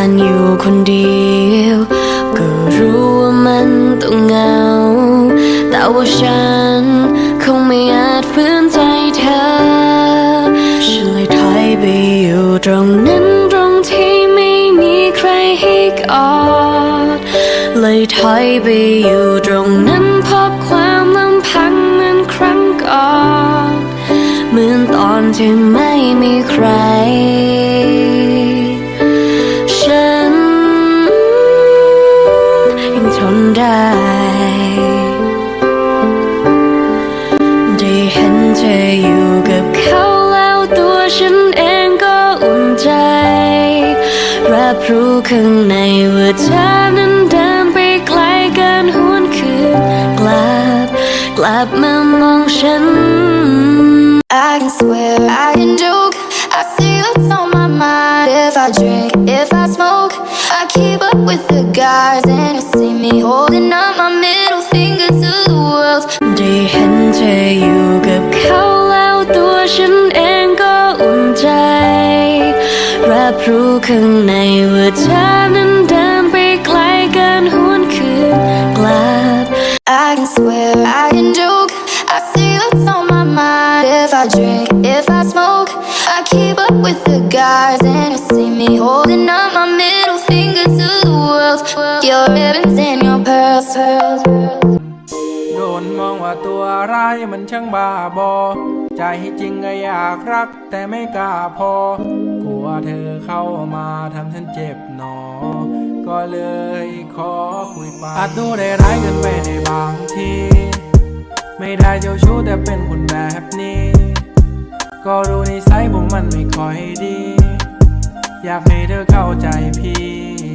ารอยู่คนเดียว ก็รู้ว่ามันต้องเหงา แต่ว่าฉันคงไม่อาจฝืนใจเธอ ฉันเลยถอยไปอยู่ตรงนั้นตรงที่ไม่มีใครให้กอด เลยถอยไปอยู่ตรงนั้นพบความลำพังเหมือนครั้งก่อน เหมือนตอนที่ไม่มีใคร นได้ ได้เห็นเธออยู่กับเขาแล้วตัวฉันเองก็อุ่นใจ รับรู้ข้างในว่าเธอนั้นเดินไปไกลเกินหวนคืนกลับ กลับมามองฉัน I can swear, I can joke. I see what's on my mind. If I drink, if I smoke, I keep up with the guys, and you see me holding up my middle finger to the world. ได้เห็นเธออยู่กับเขาแล้วตัวฉันเองก็อุ่นใจรับรู้ข้างในว่าเธอนั้นเดินไปไกลเกินหวนคืนกลับ I can swear, I can joke. I see what's on my mind. If I drink, if I smoke, I keep up with the guys, and you see me holding up my middle finger to the world. Your ribbons โดนมองว่าตัวร้ายมันช่างบ้าบอ ใจจริงก็อยากรักแต่ไม่กล้าพอ กลัวเธอเข้ามาทำฉันเจ็บหนอ ก็เลยขอคุยไปอาจดูได้ร้ายเกินไปในบางที ไม่ได้เจ้าชู้แต่เป็นคนแบบนี้ ก็รู้นิสัยผมมันไม่ค่อยดี อยากให้เธอเข้าใจพี่